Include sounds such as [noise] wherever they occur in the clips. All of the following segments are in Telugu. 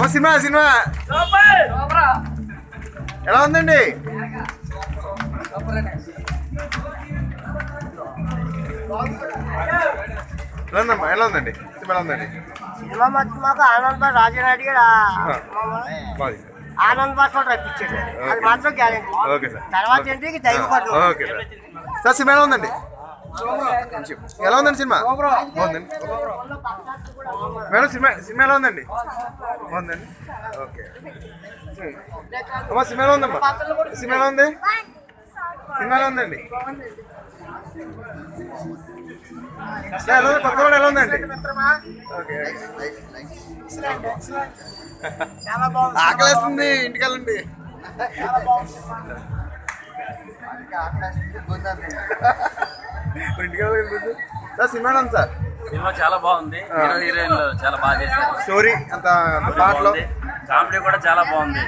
ఓ సినిమా సినిమా. ఎలా ఉందండి? ఎలా ఉందమ్మా? ఎలా ఉందండి? సినిమా ఎలా ఉందండి? సినిమా మధ్య మాకు ఆనంద్ బాస్ రాజనాయుడు గారు బాగుంది. ఆనంద్ బాస్ కూడా రప్పించాడు అది మాత్రం గ్యారెంటీ. Okay sir. తర్వాత ఏంటి? దైవ సార్ సినిమా ఎలా ఉందండి? ఎలా ఉందండి సినిమా? బాగుందండి? మేడం సినిమా సినిమా ఎలా ఉందండి? బాగుందండి? ఓకే. అమ్మా సినిమా ఎలా ఉందమ్మా? సినిమా ఎలా ఉంది? సినిమా ఎలా ఉందండి? సార్, ఎలా ఉంది? కొత్త కూడా ఎలా ఉందండి? ఓకే. చాలా బాగుంది. ఆకలేస్తుంది సార్ సినిమా సార్? సినిమా చాలా బాగుంది. హీరో హీరోయిన్లు చాలా బాగా చేశారు. స్టోరీ అంత పాటలో బాగుంది. కామెడీ కూడా చాలా బాగుంది.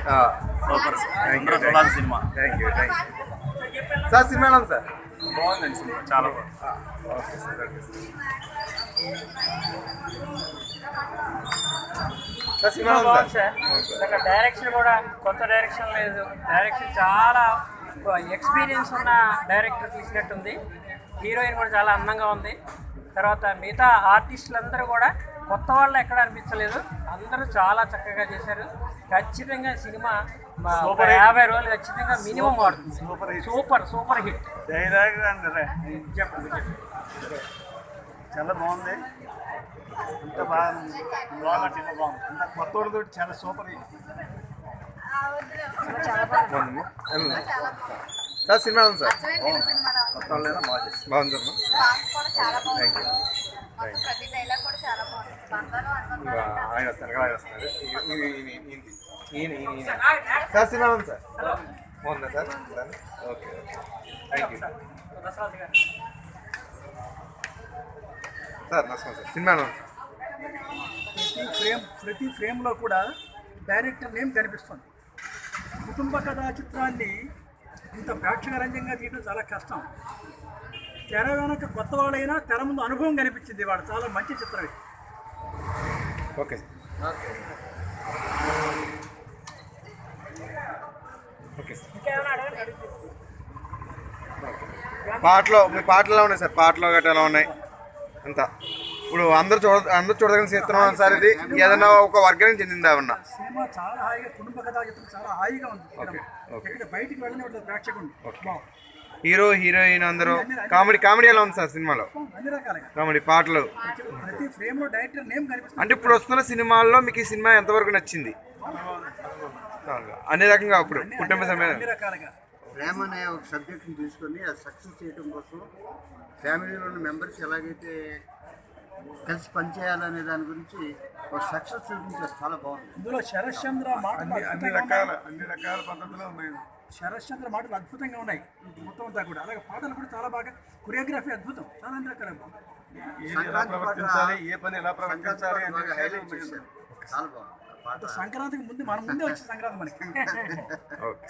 సూపర్. అందరూ చూడాలి cinema. Thank you thank you sir cinema sir? బాగుందండి సినిమా. చాలా బాగుంది. సార్ డైరెక్షన్ కూడా కొత్త డైరెక్షన్ లేదు. డైరెక్షన్ చాలా ఎక్స్పీరియన్స్ ఉన్న డైరెక్టర్ తీసినట్టుంది. హీరోయిన్ కూడా చాలా అందంగా ఉంది. తర్వాత మిగతా ఆర్టిస్టులందరూ కూడా కొత్త వాళ్ళు ఎక్కడ అనిపించలేదు. అందరూ చాలా చక్కగా చేశారు. ఖచ్చితంగా సినిమా యాభై రోజులు ఖచ్చితంగా మినిమం ఆడుతుంది సూపర్ సూపర్ హిట్. చెప్పండి చాలా బాగుంది. అంత బాగా బాగా చాలా బాగుంది. అంత కొత్త వాళ్ళతో చాలా సూపర్ బాగుందమ్మా ఎలా ఉంది? సార్ సినిమా ఉంది సార్. బాగుంది ఆయన వస్తారు ఆయన వస్తున్నారు ఈయన సార్ సినిమా ఉంది సార్. బాగుందా sir? Okay thank you sir నమస్కారం సార్. సినిమా ప్రతి ఫ్రేమ్ ప్రతి ఫ్రేమ్లో కూడా డైరెక్టర్ నేమ్ కనిపిస్తుంది. కుటుంబ కథా చిత్రాన్ని ఇంత ప్రేక్షకరంజంగా తీయడం చాలా కష్టం. తెర వెనక కొత్త వాళ్ళైనా తెర ముందు అనుభవం కనిపించింది వాడు చాలా మంచి చిత్రం ఇది. ఓకే. ఓకే. సార్ పాటలో మీ పాటలు ఎలా ఉన్నాయి సార్? పాటలు గట్రా ఎలా ఉన్నాయి? అంతా. ఇప్పుడు అందరూ చూడ అందరూ చూడదగిన చిత్రం సార్ ఇది. ఏదైనా ఒక వర్గానికి చెందిందా ఏమన్నా? సినిమా చాలా హాయిగా కుటుంబ కథా చాలా హాయిగా ఉంది. ఇక్కడ బయటికి వెళ్ళని ప్రేక్షకుడు. హీరో హీరోయిన్ అందరూ. కామెడీ కామెడీ ఎలా ఉంది సార్ సినిమాలో? అన్ని రకాలుగా. కామెడీ పాటలు. అంటే ఇప్పుడు వస్తున్న సినిమాల్లో మీకు ఈ సినిమా ఎంతవరకు నచ్చింది? అన్ని రకంగా ఇప్పుడు కుటుంబ రకాలుగా ప్రేమ అనే ఒక సబ్జెక్ట్ని తీసుకొని అది సక్సెస్ చేయడం కోసం ఫ్యామిలీలో ఉన్న మెంబర్స్ ఎలాగైతే కలిసి పనిచేయాలనే దాని గురించి ఒక సక్సెస్ చూపించారు. చాలా బాగుంది. ఇందులో శరత్ చంద్ర మాటలు అన్ని అద్భుతంగా రకాల ఉన్నాయి. అన్ని రకాల పద్ధతులు ఉన్నాయి. శరత్ చంద్ర మాటలు అద్భుతంగా ఉన్నాయి. మొత్తం అంతా కూడా. అలాగే పాటలు కూడా చాలా బాగా కొరియోగ్రఫీ అద్భుతం. చాలా అన్ని రకాల ఏ పని ఎలా ప్రవర్తించాలి హైలైట్ చేశారు. చాలా బాగుంది. సంక్రాంతికి ముందు మన ముందే వచ్చే సంక్రాంతి మనకి. [laughs] ఓకే.